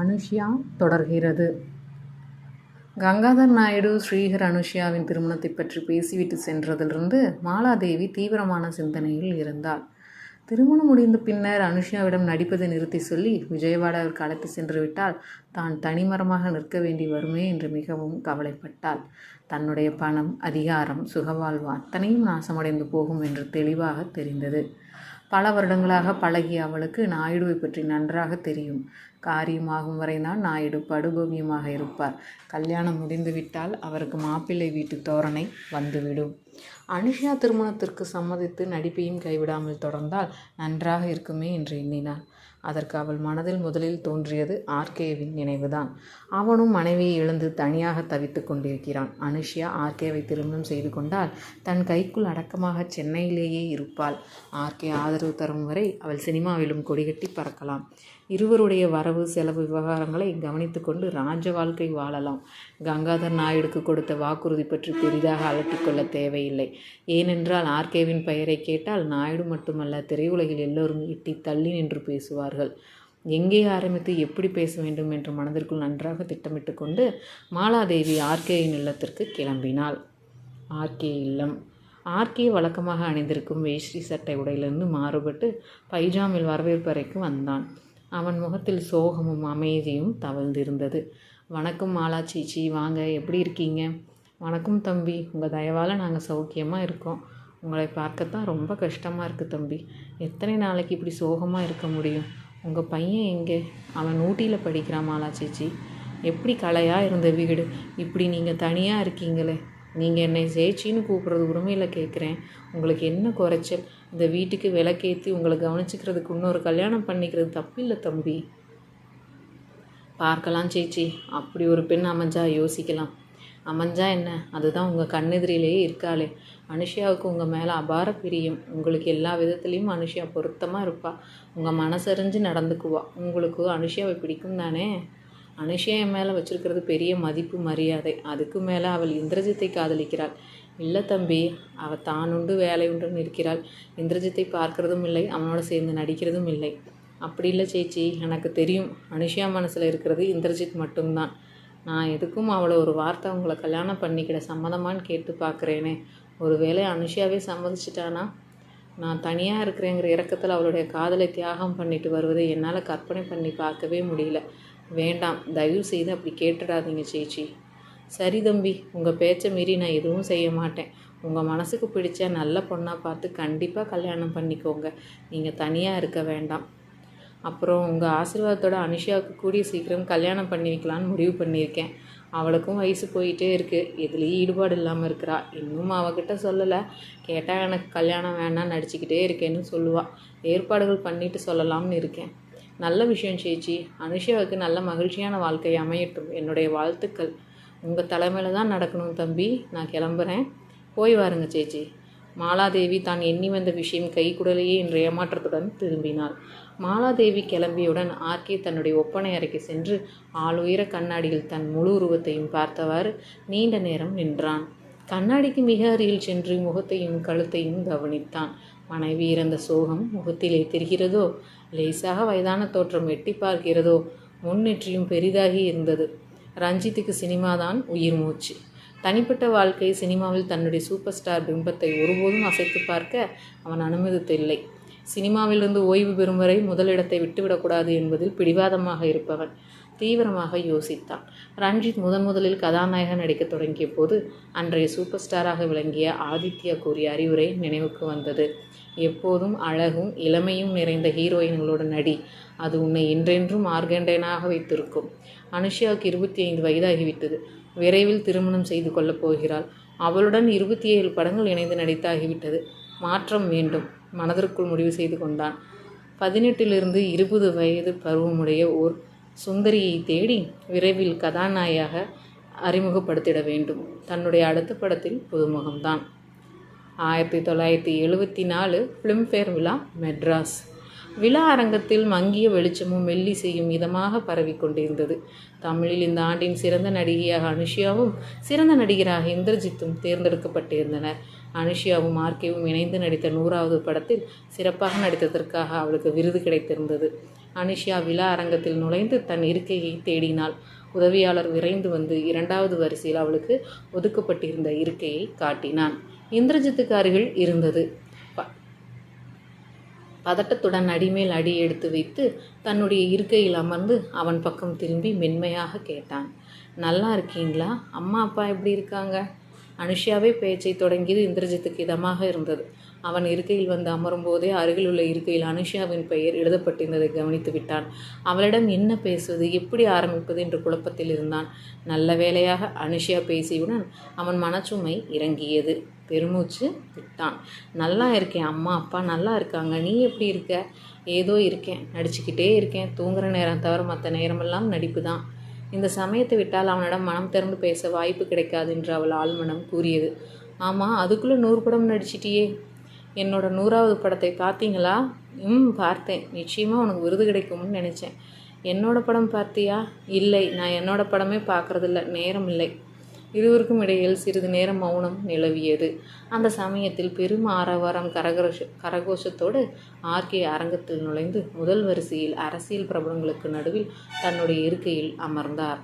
அனுஷ்யா தொடர்கிறது. கங்காதர் நாயுடு ஸ்ரீஹர் அனுஷ்யாவின் திருமணத்தை பற்றி பேசிவிட்டு சென்றதிலிருந்து மாலாதேவி தீவிரமான சிந்தனையில் இருந்தாள். திருமணம் முடிந்த பின்னர் அனுஷ்யாவிடம் நடிப்பதை நிறுத்தி சொல்லி விஜயவாடாவிற்கு அழைத்து சென்று விட்டால் தான் தனிமரமாக நிற்க வேண்டி வருமே என்று மிகவும் கவலைப்பட்டாள். தன்னுடைய பணம் அதிகாரம் சுகவாழ்வு அத்தனையும் நாசமடைந்து போகும் என்று தெளிவாக தெரிந்தது. பல வருடங்களாக பழகிய அவளுக்கு நாயுடுவை பற்றி நன்றாக தெரியும். காரியமாகும் வரை தான் நாயுடு படுபவியமாக இருப்பார். கல்யாணம் முடிந்துவிட்டால் அவருக்கு மாப்பிள்ளை வீட்டு தோரணை வந்துவிடும். அனுஷா திருமணத்திற்கு சம்மதித்து நடிப்பையும் கைவிடாமல் தொடர்ந்தால் நன்றாக இருக்குமே என்று எண்ணினாள். அதற்கு அவள் மனதில் முதலில் தோன்றியது ஆர்கேவின் நினைவுதான். அவனும் மனைவியை எழுந்து தனியாக தவித்து கொண்டிருக்கிறான். அனுஷியா ஆர்கேவை திருமணம் செய்து கொண்டால் தன் கைக்குள் அடக்கமாக சென்னையிலேயே இருப்பாள். ஆர்கே ஆதரவு தரும் வரை அவள் சினிமாவிலும் கொடிகட்டி பறக்கலாம். இருவருடைய வரவு செலவு விவகாரங்களை கவனித்து கொண்டு ராஜ வாழ்க்கை வாழலாம். கங்காதர் நாயுடுக்கு கொடுத்த வாக்குறுதி பற்றி பெரிதாக அலட்டிக்கொள்ள தேவையில்லை. ஏனென்றால் ஆர்கேவின் பெயரை கேட்டால் நாயுடு மட்டுமல்ல திரையுலகில் எல்லோரும் இட்டி தள்ளி நின்று பேசுவார்கள். எங்கே ஆரம்பித்து எப்படி பேச வேண்டும் என்று மனதிற்குள் நன்றாக திட்டமிட்டு கொண்டு மாலாதேவி ஆர்கேயின் இல்லத்திற்கு கிளம்பினாள். ஆர்கே இல்லம். ஆர்கே வழக்கமாக அணிந்திருக்கும் வேஷ்டி சட்டை உடையிலிருந்து மாறுபட்டு பைஜாமில் வரவேற்பறைக்கு வந்தான். அவன் முகத்தில் சோகமும் அமைதியும் தவழ்ந்திருந்தது. வணக்கம் மாலா சீச்சி வாங்க. எப்படி இருக்கீங்க? வணக்கம் தம்பி. உங்கள் தயவால் நாங்கள் சௌக்கியமாக இருக்கோம். உங்களை பார்க்கத்தான் ரொம்ப கஷ்டமாக இருக்குது தம்பி. எத்தனை நாளைக்கு இப்படி சோகமாக இருக்க முடியும்? உங்கள் பையன் எங்கே? அவன் ஊட்டியில் படிக்கிறான் மாலா சீச்சி எப்படி கலையாக இருந்த வீடு? இப்படி நீங்கள் தனியாக இருக்கீங்களே. நீங்கள் என்னை சேச்சின்னு கூப்பிட்றது உரிமையில் கேட்குறேன் உங்களுக்கு என்ன குறைச்சல்? இந்த வீட்டுக்கு விளக்கேற்றி உங்களை கவனிச்சிக்கிறதுக்கு இன்னொரு கல்யாணம் பண்ணிக்கிறது தப்பில்லை தம்பி. பார்க்கலாம் சேச்சி. அப்படி ஒரு பெண் அமைஞ்சா யோசிக்கலாம். அமைஞ்சா என்ன? அதுதான் உங்கள் கண்ணெதிரிலேயே இருக்காளே. அனுஷியாவுக்கு உங்கள் மேலே அபார பிரியம். உங்களுக்கு எல்லா விதத்துலேயும் அனுஷியா பொருத்தமாக இருப்பாள் உங்கள் மனசறிஞ்சு நடந்துக்குவா. உங்களுக்கு அனுஷியாவை பிடிக்கும் தானே? அனுஷியா என் மேலே வச்சுருக்கிறது பெரிய மதிப்பு மரியாதை. அதுக்கு மேலே அவள் இந்திரஜித்தை காதலிக்கிறாள். இல்லை தம்பி அவள் தான் உண்டு வேலை உண்டுன்னு இருக்கிறாள். இந்திரஜித்தை பார்க்கறதும் இல்லை அவனோட சேர்ந்து நடிக்கிறதும் இல்லை. அப்படி இல்லை சேச்சி எனக்கு தெரியும் அனுஷியா மனசில் இருக்கிறது இந்திரஜித் மட்டும்தான். நான் எதுக்கும் அவளை ஒரு வார்த்தை அவங்கள கல்யாணம் பண்ணிக்கிட சம்மதமான்னு கேட்டு பார்க்குறேனே. ஒரு வேளை அனுஷியாவே சம்மதிச்சிட்டானா? நான் தனியாக இருக்கிறேங்கிற இறக்கத்தில் அவளுடைய காதலை தியாகம் பண்ணிட்டு வருவதை என்னால் கற்பனை பண்ணி பார்க்கவே முடியல. வேண்டாம் தயவு செய்து அப்படி கேட்டுடாதீங்க சேச்சி. சரி தம்பி உங்கள் பேச்சை மீறி நான் எதுவும் செய்ய மாட்டேன். உங்கள் மனசுக்கு பிடிச்ச நல்ல பொண்ணாக பார்த்து கண்டிப்பாக கல்யாணம் பண்ணிக்கோங்க. நீங்கள் தனியாக இருக்க வேண்டாம். அப்புறம் உங்கள் ஆசீர்வாதத்தோட அனுஷியாவுக்கு கூடிய சீக்கிரம் கல்யாணம் பண்ணி வைக்கலான்னு முடிவு பண்ணியிருக்கேன். அவளுக்கும் வயசு போயிட்டே இருக்குது எதுலேயும் ஈடுபாடு இல்லாமல் இருக்கிறா. இன்னும் அவகிட்ட சொல்லலை. கேட்டால் எனக்கு கல்யாணம் வேணாம் நடிச்சுக்கிட்டே இருக்கேன்னு சொல்லுவாள் ஏற்பாடுகள் பண்ணிட்டு சொல்லலாம்னு இருக்கேன். நல்ல விஷயம் சேச்சி. அனுஷாவுக்கு நல்ல மகிழ்ச்சியான வாழ்க்கை அமையட்டும். என்னுடைய வாழ்த்துக்கள். உங்கள் தலைமையில் தான் நடக்கணும் தம்பி. நான் கிளம்புறேன். போய் வாருங்க சேச்சி. மாலாதேவி தான் எண்ணி வந்த விஷயம் கைக்குடலையே என்ற ஏமாற்றத்துடன் திரும்பினாள். மாலாதேவி கிளம்பியவுடன் ஆர்கே தன்னுடைய ஒப்பனை அறைக்கு சென்று ஆளுயர கண்ணாடியில் தன் முழு உருவத்தையும் பார்த்தவாறு நீண்ட நேரம் நின்றான். கண்ணாடிக்கு மிக அருகில் சென்று முகத்தையும் கழுத்தையும் கவனித்தான். மனைவி இறந்த சோகம் முகத்திலே தெரிகிறதோ? லேசாக வயதான தோற்றம் எட்டி பார்க்கிறதோ? முன்னெற்றியும் பெரிதாகி இருந்தது. ரஞ்சித்துக்கு சினிமா தான் உயிர் மூச்சு. தனிப்பட்ட வாழ்க்கை சினிமாவில் தன்னுடைய சூப்பர் ஸ்டார் பிம்பத்தை ஒருபோதும் அசைத்து பார்க்க அவன் அனுமதித்தில்லை. சினிமாவிலிருந்து ஓய்வு பெறும் வரை முதலிடத்தை விட்டுவிடக்கூடாது என்பதில் பிடிவாதமாக இருப்பவன் தீவிரமாக யோசித்தான். ரஞ்சித் முதன் முதலில் கதாநாயகன் நடிக்க தொடங்கிய போது அன்றைய சூப்பர் ஸ்டாராக விளங்கிய ஆதித்யா கூறிய அறிவுரை நினைவுக்கு வந்தது. எப்போதும் அழகும் இளமையும் நிறைந்த ஹீரோயின்களோட நடி. அது உன்னை என்றென்றும் ஆர்கண்டைனாக வைத்திருக்கும். அனுஷியாவுக்கு இருபத்தி ஐந்து வயதாகிவிட்டது. விரைவில் திருமணம் செய்து கொள்ளப் போகிறாள். அவளுடன் இருபத்தி ஏழு படங்கள் இணைந்து நடித்தாகிவிட்டது. மாற்றம் வேண்டும். மனதிற்குள் முடிவு செய்து கொண்டான். பதினெட்டிலிருந்து இருபது வயது பருவமுடைய ஓர் சுந்தரியை தேடி விரைவில் கதாநாயக அறிமுகப்படுத்திட வேண்டும். தன்னுடைய அடுத்த படத்தில் புதுமுகம்தான். ஆயிரத்தி தொள்ளாயிரத்தி எழுபத்தி நாலு ஃபிலிம்ஃபேர் விழா மெட்ராஸ். விழா அரங்கத்தில் மங்கிய வெளிச்சமும் மெல்லிசையும் இதமாக பரவிக்கொண்டிருந்தது தமிழில் இந்த ஆண்டின் சிறந்த நடிகையாக அனுஷியாவும் சிறந்த நடிகராக இந்திரஜித்தும் தேர்ந்தெடுக்கப்பட்டிருந்தனர். அனுஷியாவும் ஆர்கேவும் இணைந்து நடித்த நூறாவது படத்தில் சிறப்பாக நடித்ததற்காக அவளுக்கு விருது கிடைத்திருந்தது. அனுஷியா விழா அரங்கத்தில் நுழைந்து தன் இருக்கையை தேடினாள். உதவியாளர் விரைந்து வந்து இரண்டாவது வரிசையில் அவளுக்கு ஒதுக்கப்பட்டிருந்த இருக்கையை காட்டினான். இந்திரஜித்துக்கு அருகில் இருந்தது. பதட்டத்துடன் அடிமேல் அடி எடுத்து வைத்து தன்னுடைய இருக்கையில் அமர்ந்து அவன் பக்கம் திரும்பி மென்மையாக கேட்டான். நல்லா இருக்கீங்களா? அம்மா அப்பா எப்படி இருக்காங்க? அனுஷியாவே பேச்சை தொடங்கியது இந்திரஜித்துக்கு இதமாக இருந்தது. அவன் இருக்கையில் வந்து அமரும் போதே அருகில் உள்ள இருக்கையில் அனுஷியாவின் பெயர் எழுதப்பட்டிருந்ததை கவனித்து விட்டான். அவளிடம் என்ன பேசுவது எப்படி ஆரம்பிப்பது என்ற குழப்பத்தில் இருந்தான். நல்ல வேளையாக அனுஷியா பேசியவுடன் அவன் மனச்சுமை இறங்கியது. பெருமூச்சு விட்டான். நல்லா இருக்கேன் அம்மா அப்பா நல்லா இருக்காங்க. நீ எப்படி இருக்க? ஏதோ இருக்கேன். நடிச்சுக்கிட்டே இருக்கேன். தூங்குற நேரம் தவிர மற்ற நேரமெல்லாம் நடிப்பு தான் இந்த சமயத்தை விட்டால் அவனிடம் மனம் திறந்து பேச வாய்ப்பு கிடைக்காது என்று அவள் ஆழ்மனம் கூறியது. ஆமாம் அதுக்குள்ளே நூறு படம் நடிச்சிட்டியே. என்னோட நூறாவது படத்தை பார்த்தீங்களா? ம் பார்த்தேன். நிச்சயமாக உனக்கு விருது கிடைக்கும்னு நினச்சேன். என்னோட படம் பார்த்தியா? இல்லை நான் என்னோட படமே பார்க்குறதில்ல. நேரம் இல்லை. இருவருக்கும் இடையில் சிறிது நேரம் மௌனம் நிலவியது. அந்த சமயத்தில் பெரும் ஆரவாரம் கரகரோஷ கரகோஷத்தோடு ஆர்கே அரங்கத்தில் நுழைந்து முதல் வரிசையில் அரசியல் பிரபலங்களுக்கு நடுவில் தன்னுடைய இருக்கையில் அமர்ந்தார்.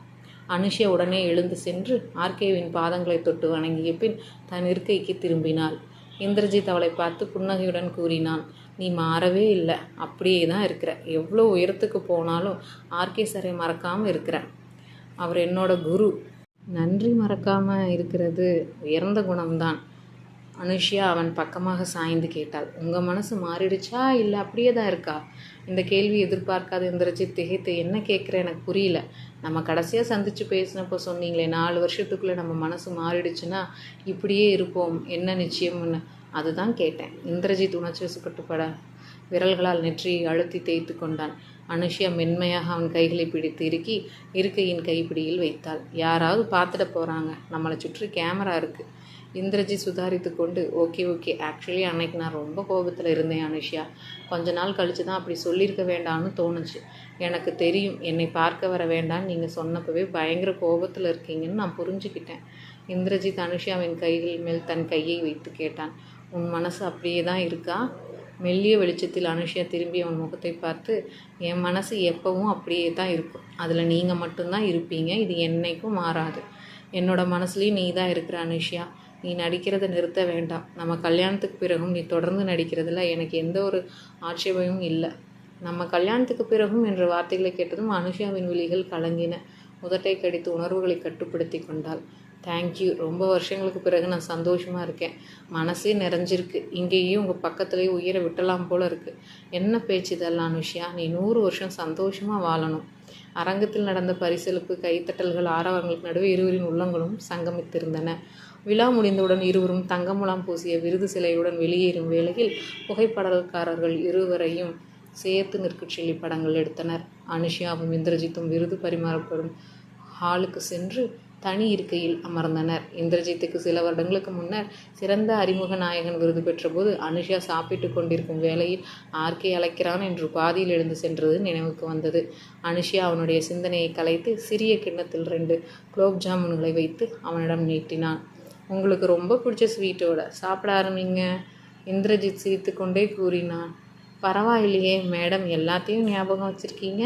அனுஷா உடனே எழுந்து சென்று ஆர்கேவின் பாதங்களை தொட்டு வணங்கிய பின் தன் இருக்கைக்கு திரும்பினாள். இந்திரஜித் அவளை பார்த்து புன்னகையுடன் கூறினான் நீ மாறவே இல்லை. அப்படியே தான் இருக்கிற. எவ்வளோ உயரத்துக்கு போனாலும் ஆர்கே சரை மறக்காமல் இருக்கிற. அவர் என்னோட குரு. நன்றி மறக்காமல் இருக்கிறது உயர்ந்த குணம்தான். அனுஷ்யா அவன் பக்கமாக சாய்ந்து கேட்டாள். உங்கள் மனசு மாறிடுச்சா? இல்லை அப்படியே தான் இருக்கா? இந்த கேள்வி எதிர்பார்க்காத இந்திரஜித் திகைத்து என்ன கேட்குற எனக்கு புரியல. நம்ம கடைசியாக சந்தித்து பேசினப்போ சொன்னீங்களே நாலு வருஷத்துக்குள்ளே நம்ம மனசு மாறிடுச்சுன்னா இப்படியே இருப்போம். என்ன நிச்சயம்னு? அதுதான் கேட்டேன். இந்திரஜித் உணர்ச்சி வசப்பட்டு பட விரல்களால் நெற்றியை அழுத்தி தேய்த்து கொண்டான். அனுஷ்யா மென்மையாக அவன் கைகளை பிடித்து இறுக்கி இருக்கையின் கைப்பிடியில் வைத்தாள். யாராவது பார்த்துட போகிறாங்க நம்மளை சுற்றி கேமரா இருக்குது இந்திரஜி சுதாரித்து கொண்டு ஓகே ஓகே ஆக்சுவலி அன்னைக்கு நான் ரொம்ப கோபத்தில் இருந்தேன் அனுஷியா. கொஞ்ச நாள் கழித்து தான் அப்படி சொல்லியிருக்க வேண்டாம்னு தோணுச்சு. எனக்கு தெரியும் என்னை பார்க்க வர வேண்டாம்னு நீங்கள் சொன்னப்பவே பயங்கர கோபத்தில் இருக்கீங்கன்னு நான் புரிஞ்சுக்கிட்டேன். இந்திரஜித் அனுஷியாவின் கைகள் மேல் தன் கையை வைத்து கேட்டான். உன் மனசு அப்படியே தான் இருக்கா? மெல்லிய வெளிச்சத்தில் அனுஷியா திரும்பி அவன் முகத்தை பார்த்து என் மனசு எப்பவும் அப்படியே தான் இருக்கும். அதில் நீங்கள் மட்டும்தான் இருப்பீங்க. இது என்னைக்கும் மாறாது. என்னோட மனசுலேயும் நீ தான் இருக்கிற அனுஷியா. நீ நடிக்கிறத நிறுத்த வேண்டாம். நம்ம கல்யாணத்துக்கு பிறகும் நீ தொடர்ந்து நடிக்கிறதுல எனக்கு எந்த ஒரு ஆட்சேபமும் இல்லை. நம்ம கல்யாணத்துக்கு பிறகும் என்ற வார்த்தைகளை கேட்டதும் அனுஷாவின் விழிகள் கலங்கின. உதட்டை கடித்து உணர்வுகளை கட்டுப்படுத்தி கொண்டாள். தேங்க்யூ ரொம்ப வருஷங்களுக்கு பிறகு நான் சந்தோஷமாக இருக்கேன். மனசே நிறைஞ்சிருக்கு. இங்கேயும் உங்கள் பக்கத்துலேயே உயிரை விட்டலாம் போல இருக்குது என்ன பேச்சு இதெல்லாம் அனுஷியா நீ நூறு வருஷம் சந்தோஷமாக வாழணும். அரங்கத்தில் நடந்த பரிசளிப்பு கைத்தட்டல்கள் ஆரவங்களுக்கு நடுவே இருவரின் உள்ளங்களும் சங்கமித்திருந்தன. விழா முடிந்தவுடன் இருவரும் தங்கமுலாம் பூசிய விருது சிலையுடன் வெளியேறும் வேளையில் புகைப்படல்காரர்கள் இருவரையும் சேர்த்து நிற்கச் சொல்லி படங்கள் எடுத்தனர். அனுஷியாவும் இந்திரஜித்தும் விருது பரிமாறப்படும் ஹாலுக்கு சென்று தனி இருக்கையில் அமர்ந்தனர். இந்திரஜித்துக்கு சில வருடங்களுக்கு முன்னர் சிறந்த அறிமுக நாயகன் விருது பெற்றபோது அனுஷா சாப்பிட்டு கொண்டிருக்கும் வேளையில் ஆர்கே அழைக்கிறான் என்று பாதியில் எழுந்து சென்றது நினைவுக்கு வந்தது. அனுஷியா அவனுடைய சிந்தனையை கலைத்து சிறிய கிண்ணத்தில் ரெண்டு குலோப் ஜாமுன்களை வைத்து அவனிடம் நீட்டினான். உங்களுக்கு ரொம்ப பிடிச்ச ஸ்வீட்டோட சாப்பிட ஆரம்பிங்க. இந்திரஜித் சிரித்து கொண்டே கூறினான். பரவாயில்லையே மேடம் எல்லாத்தையும் ஞாபகம் வச்சுருக்கீங்க.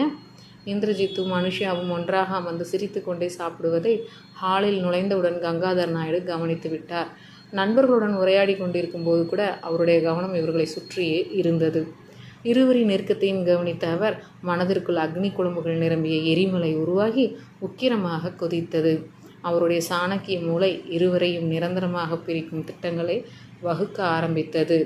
இந்திரஜித்தும் அனுஷியாவும் ஒன்றாக அமர்ந்து சிரித்து கொண்டே சாப்பிடுவதை ஹாலில் நுழைந்தவுடன் கங்காதர் நாயுடு கவனித்து விட்டார். நண்பர்களுடன் உரையாடி கொண்டிருக்கும் போது கூட அவருடைய கவனம் இவர்களை சுற்றியே இருந்தது. இருவரின் நெருக்கத்தையும் கவனித்த அவர் மனதிற்குள் அக்னி குழம்புகள் நிரம்பிய எரிமலை உருவாகி உக்கிரமாக கொதித்தது. அவருடைய சாணக்கிய மூளை இருவரையும் நிரந்தரமாக பிரிக்கும் திட்டங்களை வகுக்க ஆரம்பித்தது.